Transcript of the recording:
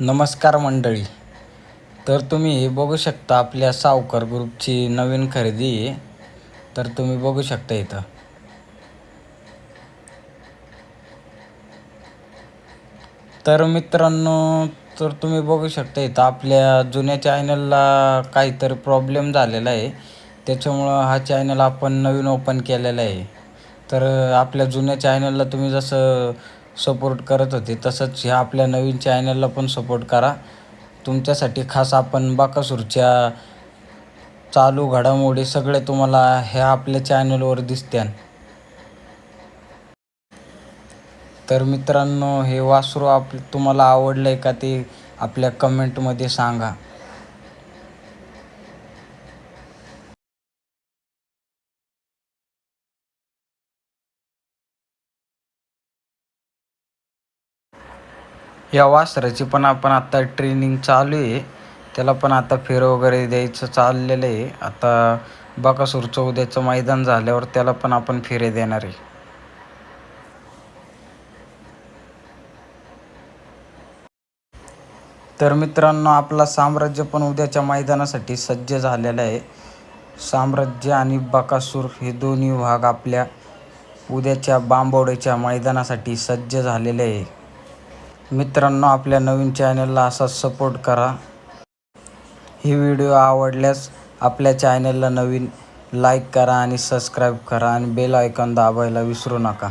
नमस्कार मंडळी. तर तुम्ही बघू शकता आपल्या सावकार ग्रुपची नवीन खरेदी आहे. तर तुम्ही बघू शकता इथं. तर मित्रांनो तर तुम्ही बघू शकता इथं आपल्या जुन्या चॅनलला काहीतरी प्रॉब्लेम झालेला आहे. त्याच्यामुळं हा चॅनल आपण नवीन ओपन केलेला आहे. तर आपल्या जुन्या चॅनलला तुम्ही जसं सपोर्ट करत होते. तसंच ह्या आपल्या नवीन चॅनलला पण सपोर्ट करा. तुमच्यासाठी खास आपण बाकासूरच्या चालू घडामोडी सगळे तुम्हाला ह्या आपल्या चॅनलवर दिसत्यान. तर मित्रांनो हे वासरू आप तुम्हाला आवडलं आहे का ते आपल्या कमेंटमध्ये सांगा. या वासराची पण आपण आता ट्रेनिंग चालू आहे. त्याला पण आता फेर वगैरे द्यायचं चाललेलं आहे. आता बकासूरचं उद्याचं मैदान झाल्यावर त्याला पण आपण फेरे देणार आहे. तर मित्रांनो आपला साम्राज्य पण उद्याच्या मैदानासाठी सज्ज झालेला आहे. साम्राज्य आणि बकासूर हे दोन्ही भाग आपल्या उद्याच्या बांबवड्याच्या मैदानासाठी सज्ज झालेले आहे. मित्रांनो आपल्या नवीन चॅनलला असाच सपोर्ट करा. ही व्हिडिओ आवडल्यास आपल्या चॅनलला नवीन लाईक करा आणि सबस्क्राईब करा आणि बेल आयकॉन दाबायला विसरू नका.